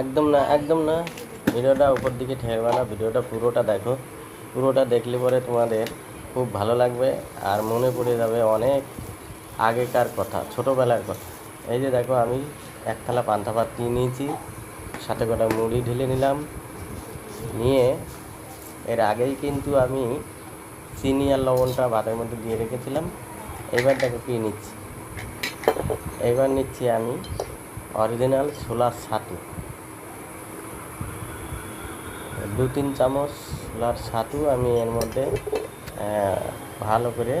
একদম না একদম না। ভিডিওটা উপর দিকে ঠেকবে না, ভিডিওটা পুরোটা দেখো। পুরোটা দেখলে পরে তোমাদের খুব ভালো লাগবে আর মনে পড়ে যাবে অনেক আগেকার কথা, ছোটোবেলার কথা। এই যে দেখো, আমি এক থালা পান্তা ভাত নিয়ে নিয়েছি, সাথে কটা মুড়ি ঢেলে নিলাম। নিয়ে এর আগেই কিন্তু আমি চিনি আর লবণটা ভাতের মধ্যে দিয়ে রেখেছিলাম। এবার দেখো কী নিচ্ছি। এবার নিচ্ছি আমি অরিজিনাল ছোলার ছাতু। দু তিন চামচ ছোলার ছাতু আমি এর মধ্যে ভালো করে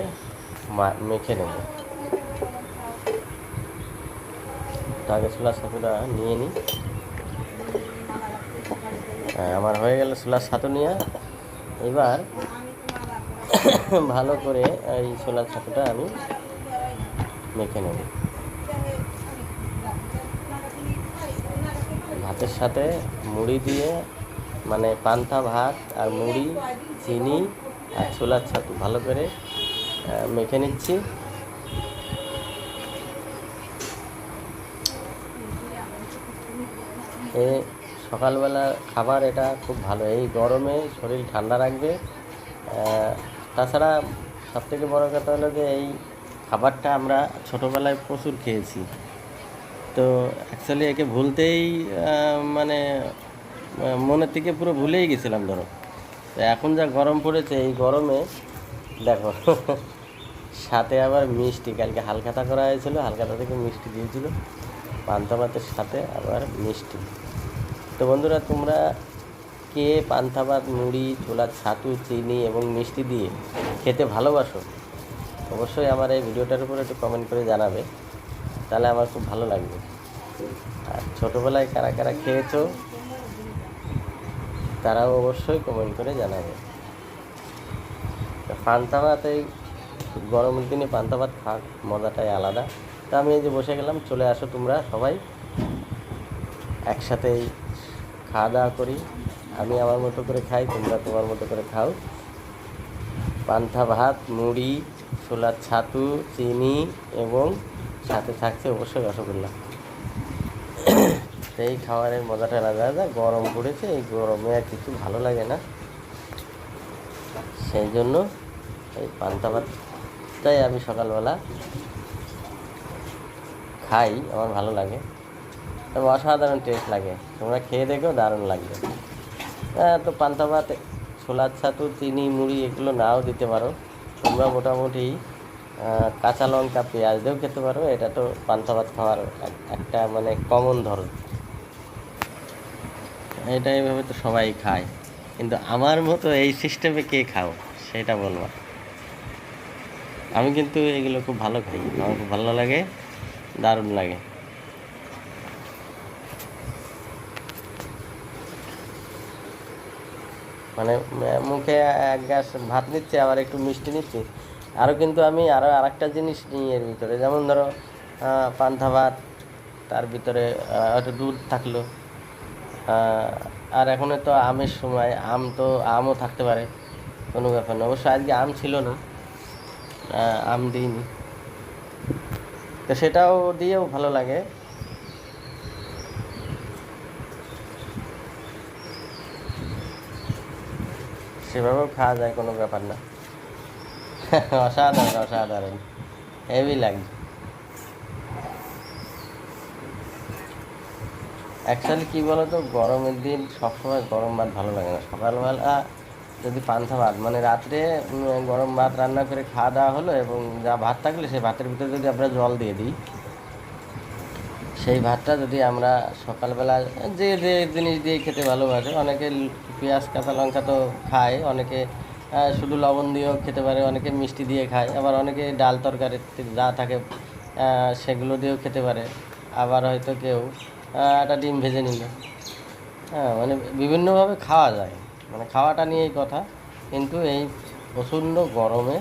মেখে নেব। তো আগে ছোলার ছাতুটা নিয়ে নিই। আমার হয়ে গেল ছোলার ছাতু নিয়ে। এবার ভালো করে এই ছোলার ছাতুটা আমি মেখে নেব। ভাতের সাথে মুড়ি দিয়ে মানে পান্তা ভাত আর মুড়ি, চিনি আর ছোলার ছাতু। ভালো করে মেখে নিচ্ছি। এ সকালবেলা খাবার এটা খুব ভালো। এই গরমে শরীর ঠান্ডা রাখবে। তাছাড়া সবথেকে বড় কথা হলো যে এই খাবারটা আমরা ছোটোবেলায় প্রচুর খেয়েছি। তো অ্যাকচুয়ালি একে ভুলতেই মানে মনের থেকে পুরো ভুলেই গেছিলাম ধরো। তো এখন যা গরম পড়েছে, এই গরমে, দেখো, সাথে আবার মিষ্টি, কালকে হালখাতা করা হয়েছিল, হালখাতা থেকে মিষ্টি দিয়েছিল, পান্তা ভাতের সাথে আবার মিষ্টি। তো বন্ধুরা, তোমরা কে পান্তা ভাত, মুড়ি ছোলার ছাতু, চিনি এবং মিষ্টি দিয়ে খেতে ভালোবাসো, অবশ্যই আমার এই ভিডিওটার উপর একটু কমেন্ট করে জানাবে। তাহলে আমার খুব ভালো লাগবে। আর ছোটোবেলায় কারা কারা খেয়েছো, তারাও অবশ্যই কমেন্ট করে জানাবে। পান্তা ভাত গরমের দিনে পান্তা ভাত মজাটাই আলাদা। তা আমি এই যে বসে গেলাম, চলে আসো তোমরা সবাই। একসাথেই খাওয়া দাওয়া করি। আমি আমার মতো করে খাই, তোমরা তোমার মতো করে খাও। পান্তা ভাত, মুড়ি, ছোলার ছাতু, চিনি এবং সাথে থাকছে, অবশ্যই রসগোল্লা। এই খাবারের মজাটা আলাদা আলাদা, গরম পড়েছে, এই গরমে আর কিছু ভালো লাগে না। সেই জন্য এই পান্তা ভাতটাই আমি সকালবেলা খাই, আমার ভালো লাগে। এবং অসাধারণ টেস্ট লাগে। তোমরা খেয়ে দেখো, দারুণ লাগবে। হ্যাঁ তো পান্তা ভাত, ছোলার ছাতু, চিনি, মুড়ি, এগুলো নাও দিতে পারো। তোমরা মোটামুটি কাঁচা লঙ্কা পেঁয়াজ দিয়েও খেতে পারো, এটা তো পান্তা ভাত খাওয়ার একটা মানে কমন ধরন এটা এইভাবে তো সবাই খায়, কিন্তু আমার মতো এই সিস্টেমে কে খাও, সেটা বলবা আমি কিন্তু এগুলো খুব ভালো খাই, আমার খুব ভালো লাগে, দারুণ লাগে। মানে মুখে এক গ্যাস ভাত নিচ্ছে, আবার একটু মিষ্টি নিচ্ছি আরও কিন্তু আমি আরও আরেকটা জিনিস নিই এর ভিতরে। যেমন ধরো পান্তা ভাত, তার ভিতরে একটু দুধ থাকল। আর এখন তো আমের সময়, আম তো, আমও থাকতে পারে, কোনো ব্যাপার না। অবশ্য আজকে আম ছিল না আম দিইনি। তো সেটাও দিয়েও ভালো লাগে। সেভাবেও খাওয়া যায়, কোনো ব্যাপার না। অসাধারণ অসাধারণ। হেভি লাগছে অ্যাকচুয়ালি কী বলো তো গরমের দিন সবসময় গরম ভাত ভালো লাগে না। সকালবেলা যদি পান্থা ভাত মানে রাত্রে গরম ভাত রান্না করে খাওয়া দাওয়া হলো এবং যা ভাত থাকলে, সেই ভাতের ভিতরে যদি আমরা জল দিয়ে দিই, সেই ভাতটা যদি আমরা সকালবেলা যে যে জিনিস দিয়ে খেতে ভালোবাসে, অনেকে পেঁয়াজ, কাঁচা লঙ্কা তো খায়, অনেকে শুধু লবণ দিয়েও খেতে পারে, অনেকে মিষ্টি দিয়ে খায়, আবার অনেকে ডাল তরকারি যা থাকে সেগুলো দিয়েও খেতে পারে, আবার হয়তো কেউ একটা ডিম ভেজে নিল। হ্যাঁ মানে বিভিন্নভাবে খাওয়া যায় মানে খাওয়াটা নিয়েই কথা, কিন্তু এই প্রচণ্ড গরমে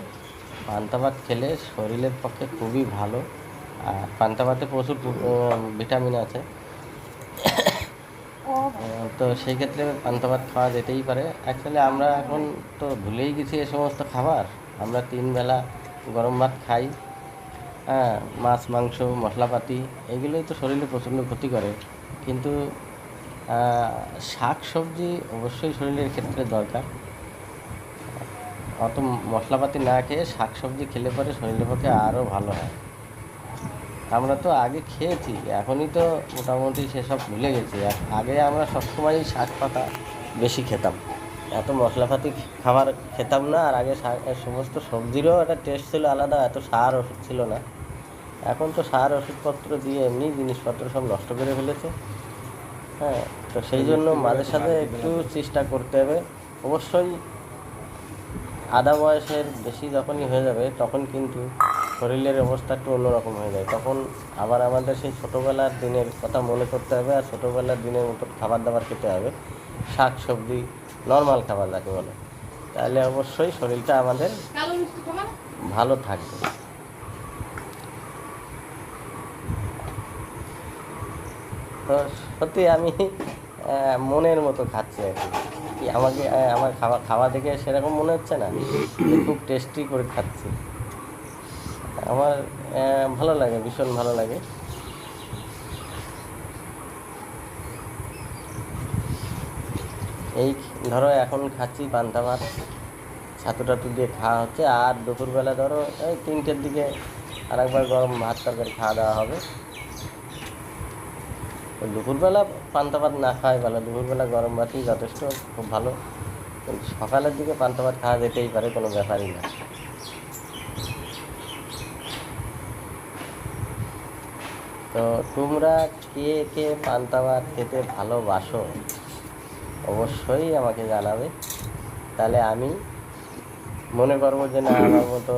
পান্তা ভাত খেলে শরীরের পক্ষে খুবই ভালো, আর পান্তা ভাতে প্রচুর ভিটামিন আছে। তো সেই ক্ষেত্রে পান্তা ভাত খাওয়া যেতেই পারে। অ্যাকচুয়ালি আমরা এখন তো ভুলেই গেছি এ সমস্ত খাবার। আমরা তিন বেলা গরম ভাত খাই। হ্যাঁ মাছ, মাংস, মশলাপাতি এগুলোই তো শরীরে প্রচণ্ড ক্ষতি করে। কিন্তু শাক সবজি অবশ্যই শরীরের ক্ষেত্রে দরকার। অত মশলাপাতি না খেয়ে শাক সবজি খেলে পরে শরীরের পক্ষে আরও ভালো হয়। আমরা তো আগে খেয়েছি, এখনই তো মোটামুটি সেসব ভুলে গেছি। আগে আমরা সবসময়ই শাক পাতা বেশি খেতাম। এত মশলাপাতি খাবার খেতাম না, আর আগে সমস্ত সবজিরও একটা টেস্ট ছিল আলাদা, এত সার ওষুধ ছিল না। এখন তো সার, ওষুধপত্র দিয়ে এমনি জিনিসপত্র সব নষ্ট করে ফেলেছে। হ্যাঁ তো সেই জন্য মাঝে সাথে একটু চেষ্টা করতে হবে। অবশ্যই আধা বয়সের বেশি যখনই হয়ে যাবে, তখন কিন্তু শরীরের অবস্থা একটু অন্যরকম হয়ে যায়। তখন আবার আমাদের সেই ছোটোবেলার দিনের কথা মনে করতে হবে আর ছোটোবেলার দিনের মতো খাবার দাবার খেতে হবে। শাক সবজি নর্মাল খাবার যাকে বলে। তাহলে অবশ্যই শরীরটা আমাদের ভালো থাকবে। তো সত্যি আমি মনের মতো খাচ্ছি আর কি। আমাকে আমার খাওয়া খাওয়া দেখে সেরকম মনে হচ্ছে না? খুব টেস্টি করে খাচ্ছি। আমার ভালো লাগে, ভীষণ ভালো লাগে। এই ধরো এখন খাচ্ছি পান্তা ভাত, ছাতু টাতু দিয়ে খাওয়া হচ্ছে, আর দুপুরবেলা ধরো এই তিনটের দিকে আরেকবার গরম ভাত তরকারি খাওয়া দাওয়া হবে। দুপুরবেলা পান্তা ভাত না খাওয়াই ভালো, দুপুরবেলা গরম ভাতই যথেষ্ট, খুব ভালো। সকালের দিকে পান্তা ভাত খাওয়া যেতেই পারে, কোনো ব্যাপারই না। তো তোমরা কে কে পান্তা ভাত খেতে ভালোবাসো অবশ্যই আমাকে জানাবে। তাহলে আমি মনে করব যে না, আমার মতো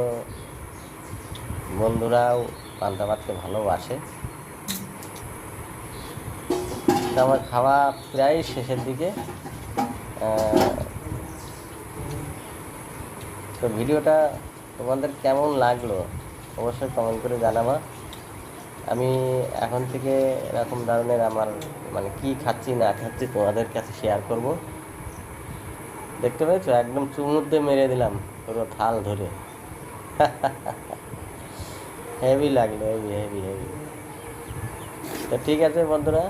বন্ধুরাও পান্তা ভাতকে ভালোবাসে। আমার খাওয়া প্রায় শেষের দিকে। তো ভিডিওটা তোমাদের কেমন লাগল? অবশ্যই কমেন্ট করে জানাবা। আমি এখন থেকে এরকম ধরনের আমার মানে কি খাচ্ছি, না খাচ্ছি তোমাদের কাছে শেয়ার করব। দেখতে পেয়েছ? একদম চুমুর দিয়ে মেরে দিলাম পুরো থাল ধরে। হেভি লাগল হেভি হেভি হেভি তো ঠিক আছে বন্ধুরা,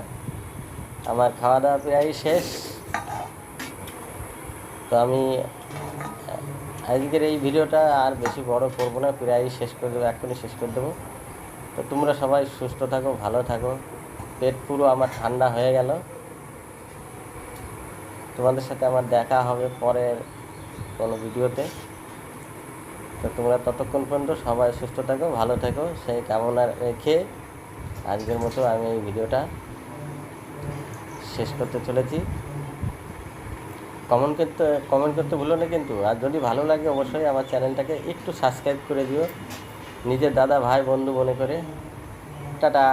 আমার খাওয়া দাওয়া প্রায় শেষ। তো আমি আজকের এই ভিডিওটা আর বেশি বড় করব না প্রায় শেষ করে দেবো, এক্ষুনি শেষ করে দেবো। তো তোমরা সবাই সুস্থ থাকো, ভালো থাকো। পেট পুরো আমার ঠান্ডা হয়ে গেল। তোমাদের সাথে আমার দেখা হবে পরের কোনো ভিডিওতে। তো তোমরা ততক্ষণ পর্যন্ত সবাই সুস্থ থাকো, ভালো থাকো, সেই কামনা রেখে আজকের মতো আমি এই ভিডিওটা শেষ করতে চলেছি। কমেন্ট করতে কমেন্ট করতে ভুলো না কিন্তু। আর যদি ভালো লাগে অবশ্যই আমার চ্যানেলটাকে একটু সাবস্ক্রাইব করে দিও। নিজের দাদা ভাই বন্ধু মনে করে। টাটা।